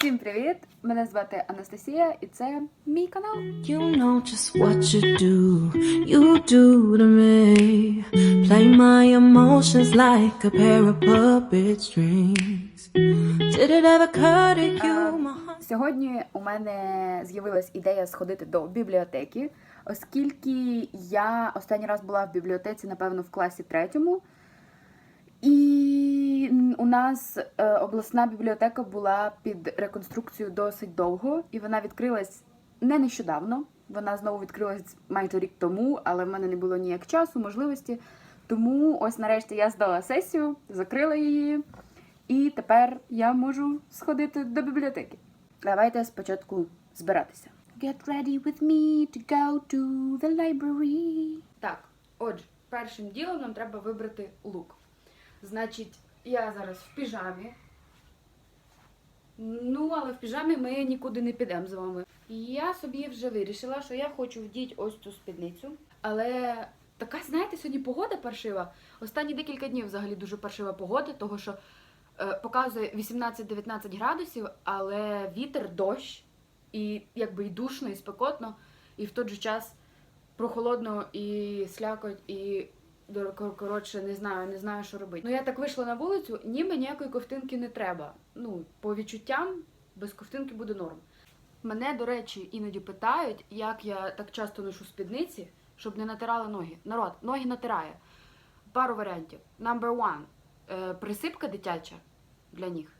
Всім привіт! Мене звати Анастасія, і це мій канал. You know just what you do, you do to me. Play my emotions like a pair of puppet strings. Did it ever occur to you, my heart? Сьогодні у мене з'явилась ідея сходити до бібліотеки, оскільки я останній раз була в бібліотеці, напевно, в класі третьому. Нас е, обласна бібліотека була під реконструкцією досить довго, і вона відкрилась не нещодавно. Вона знову відкрилась майже рік тому, але в мене не було ніяк часу, можливості. Тому ось нарешті я здала сесію, закрила її, і тепер я можу сходити до бібліотеки. Давайте спочатку збиратися. Get ready with me to go to the library. Так, отже, першим ділом нам треба вибрати лук. Значить, я зараз в піжамі. Ну, але в піжамі ми нікуди не підемо з вами. Я собі вже вирішила, що я хочу вдіти ось цю спідницю. Але така, знаєте, сьогодні погода паршива. Останні декілька днів взагалі дуже паршива погода, того що е, показує 18-19 градусів, але вітер, дощ, і якби і душно, і спекотно, і в той же час прохолодно і слякоть, і коротше, не знаю, не знаю, що робити. Ну я так вийшла на вулицю, ніби ніякої ковтинки не треба. Ну, по відчуттям, без ковтинки буде норм. Мене, до речі, іноді питають, як я так часто ношу спідниці, щоб не натирали ноги. Народ, ноги натирає. Пару варіантів. Number one. Е, присипка дитяча для ніг.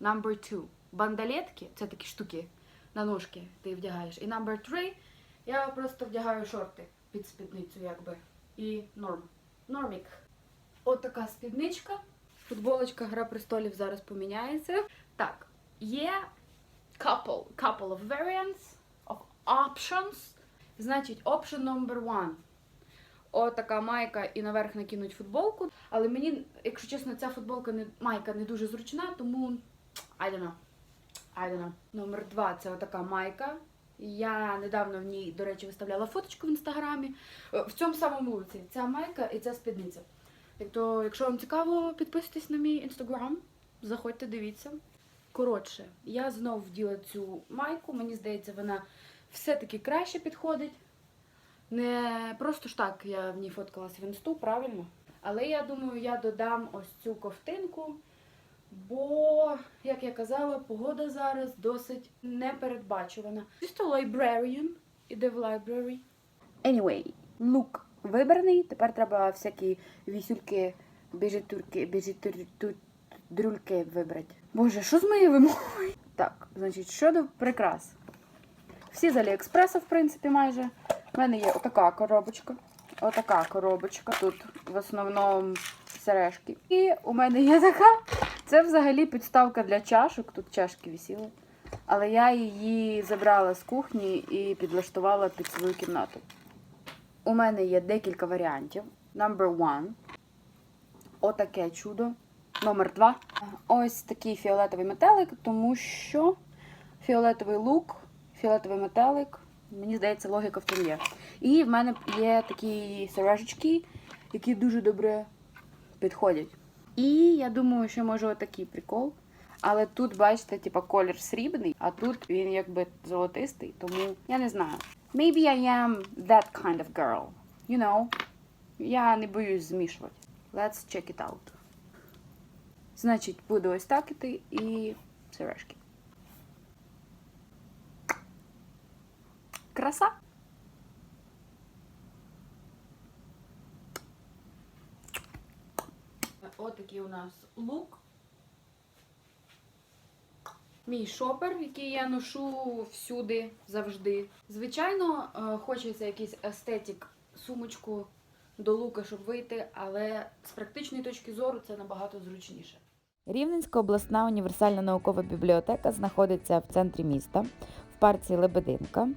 Number two. Бандалетки, це такі штуки на ножки ти вдягаєш. І number three. Я просто вдягаю шорти під спідницю, якби. І норм. Нормік. От така спідничка. Футболочка Гра престолів зараз поміняється. Так, є couple, couple of variants of options. Значить, option number one. Отака майка і наверх накинуть футболку. Але мені, якщо чесно, ця футболка не майка не дуже зручна, тому I don't know. I don't know. Номер два це отака майка. Я недавно в ній, до речі, виставляла фоточку в інстаграмі. Е, В цьому самому вулиці ця майка і ця спідниця. Тобто, якщо вам цікаво, підписуйтесь на мій інстаграм, заходьте, дивіться. Коротше, я знов вділа цю майку. Мені здається, вона все-таки краще підходить. Не просто ж так я в ній фоткалась в інсту, правильно? Але я думаю, я додам ось цю ковтинку, бо, як я казала, погода зараз досить непередбачувана. Чисто librarian іде в library. Anyway, лук вибраний. Тепер треба всякі вісюльки, біжитурки, біжитурки вибрати. Боже, що з моєю вимовою? Так, значить, щодо прикрас. Всі з Аліекспреса, в принципі, майже. У мене є отака коробочка. Отака коробочка. Тут в основному сережки. І у мене є така. Це взагалі підставка для чашок. Тут чашки висіли. Але я її забрала з кухні і підлаштувала під свою кімнату. У мене є декілька варіантів. Number one. Отаке чудо. Номер два. Ось такий фіолетовий метелик, тому що фіолетовий лук, фіолетовий метелик. Мені здається, логіка в цьому є. І в мене є такі сережечки, які дуже добре підходять. І я думаю, що може отакий прикол. Але тут, бачите, типа колір срібний, а тут він якби золотистий, тому я не знаю. Maybe I am that kind of girl. You know? Я не боюсь змішувати. Let's check it out. Значить, буде ось так іти і сережки. Краса. Отакий у нас лук. Мій шопер, який я ношу всюди завжди. Звичайно, е, хочеться якийсь естетик, сумочку до лука, щоб вийти, але з практичної точки зору це набагато зручніше. Рівненська обласна універсальна наукова бібліотека знаходиться в центрі міста, в парці Лебединка.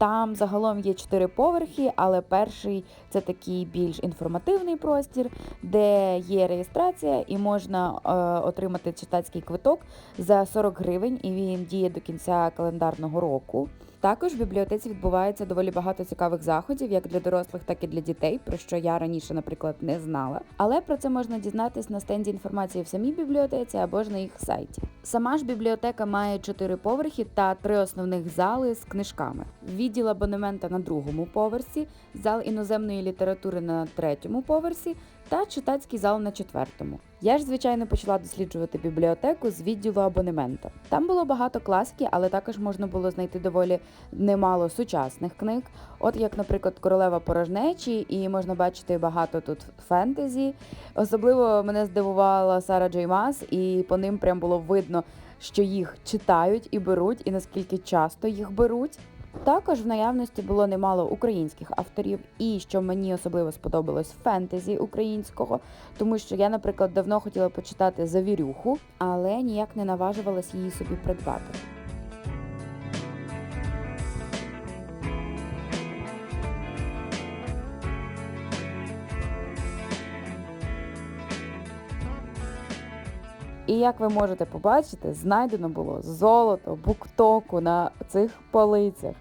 Там загалом є чотири поверхи, але перший це такий більш інформативний простір, де є реєстрація і можна е, отримати читацький квиток за 40 гривень, і він діє до кінця календарного року. Також в бібліотеці відбувається доволі багато цікавих заходів, як для дорослих, так і для дітей, про що я раніше, наприклад, не знала. Але про це можна дізнатись на стенді інформації в самій бібліотеці або ж на їх сайті. Сама ж бібліотека має чотири поверхи та три основних зали з книжками: відділ абонемента на другому поверсі, зал іноземної літератури на третьому поверсі та читацький зал на четвертому. Я ж, звичайно, почала досліджувати бібліотеку з відділу абонемента. Там було багато класики, але також можна було знайти доволі немало сучасних книг. От як, наприклад, Королева порожнечі, і можна бачити багато тут фентезі. Особливо мене здивувала Сара Джей Мас, і по ним прям було видно, що їх читають і беруть, і наскільки часто їх беруть. Також в наявності було немало українських авторів, і що мені особливо сподобалось фентезі українського, тому що я, наприклад, давно хотіла почитати Завірюху, але ніяк не наважувалась її собі придбати. І як ви можете побачити, знайдено було золото, буктоку на цих полицях.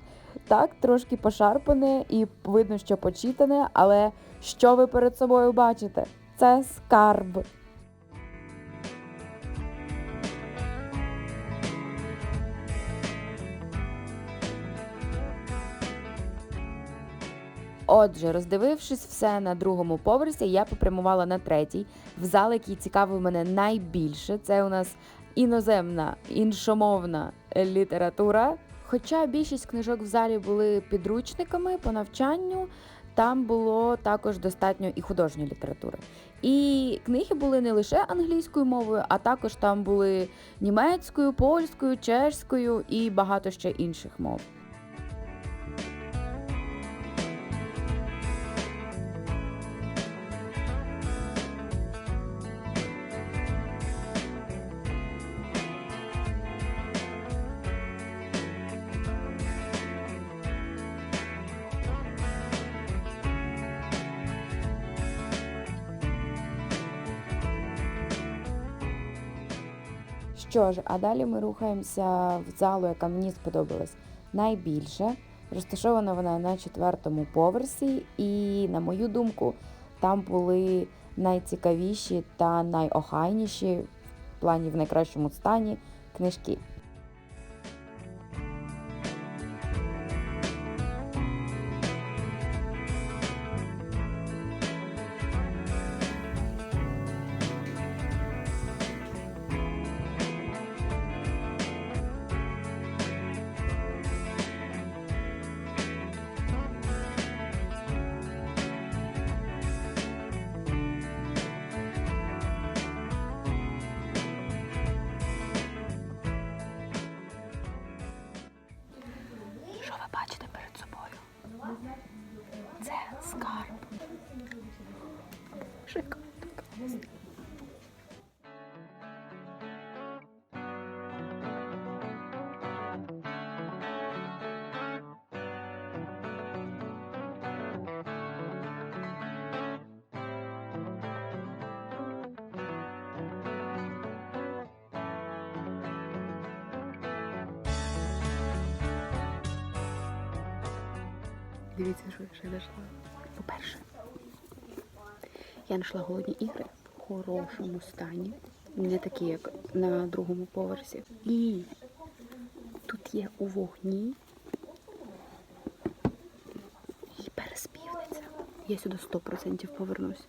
Так, трошки пошарпане і видно, що почитане, але що ви перед собою бачите? Це скарб. Отже, роздивившись все на другому поверсі, я попрямувала на третій, в зал, який цікавив мене найбільше. Це у нас іноземна, іншомовна література. Хоча більшість книжок в залі були підручниками по навчанню, там було також достатньо і художньої літератури. І книги були не лише англійською мовою, а також там були німецькою, польською, чешською і багато ще інших мов. Що ж, а далі ми рухаємося в залу, яка мені сподобалась найбільше. Розташована вона на четвертому поверсі, і, на мою думку, там були найцікавіші та найохайніші в плані в найкращому стані книжки. Дивіться, що я ще знайшла. По-перше, я знайшла голодні ігри в хорошому стані. Не такі, як на другому поверсі. І тут є у вогні і переспівниця. Я сюди 100% повернусь.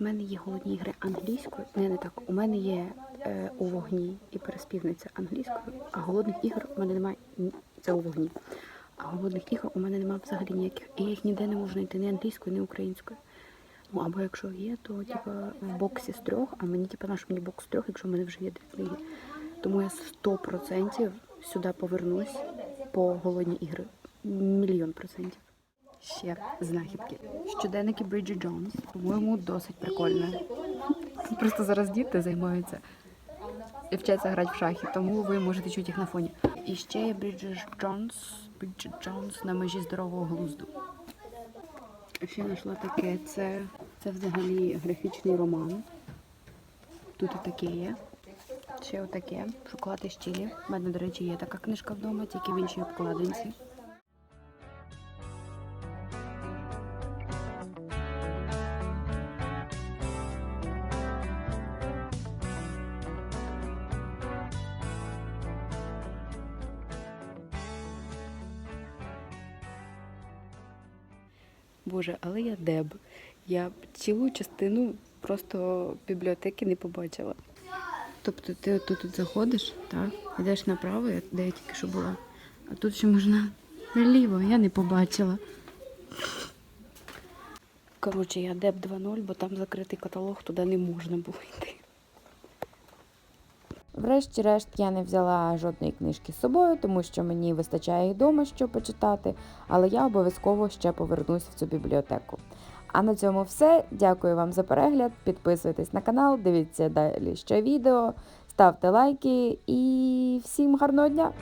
У мене є голодні ігри англійською. Не, не так. У мене є е, у вогні і переспівниця англійською, а голодних ігор у мене немає. Це у вогні. А голодних ігор у мене немає взагалі ніяких. І я їх ніде не можу знайти ні англійською, ні українською. Ну або якщо є, то типа в боксі з трьох, а мені типа наш мені бокс з трьох, якщо в мене вже є дві книги. Тому я 100% сюди повернусь по голодні ігри. Мільйон процентів. Ще знахідки. Щоденники Бриджі Джонс, по-моєму, досить прикольне. Просто зараз діти займаються і вчаться грати в шахи, тому ви можете чути їх на фоні. І ще є Бриджит Джонс, Бриджит Джонс на межі здорового глузду. Ще знайшла таке, це, це взагалі графічний роман. Тут і таке є. Ще отаке. Шоколад із чилі. У мене, до речі, є така книжка вдома, тільки в іншій обкладинці. Боже, але я деб. Я цілу частину просто бібліотеки не побачила. Тобто ти отут тут заходиш, так, йдеш направо, де я тільки що була, а тут ще можна наліво, я не побачила. Коротше, я деб 2.0, бо там закритий каталог, туди не можна було йти. Врешті-решт я не взяла жодної книжки з собою, тому що мені вистачає і вдома що почитати, але я обов'язково ще повернусь в цю бібліотеку. А на цьому все. Дякую вам за перегляд. Підписуйтесь на канал, дивіться далі ще відео, ставте лайки і всім гарного дня!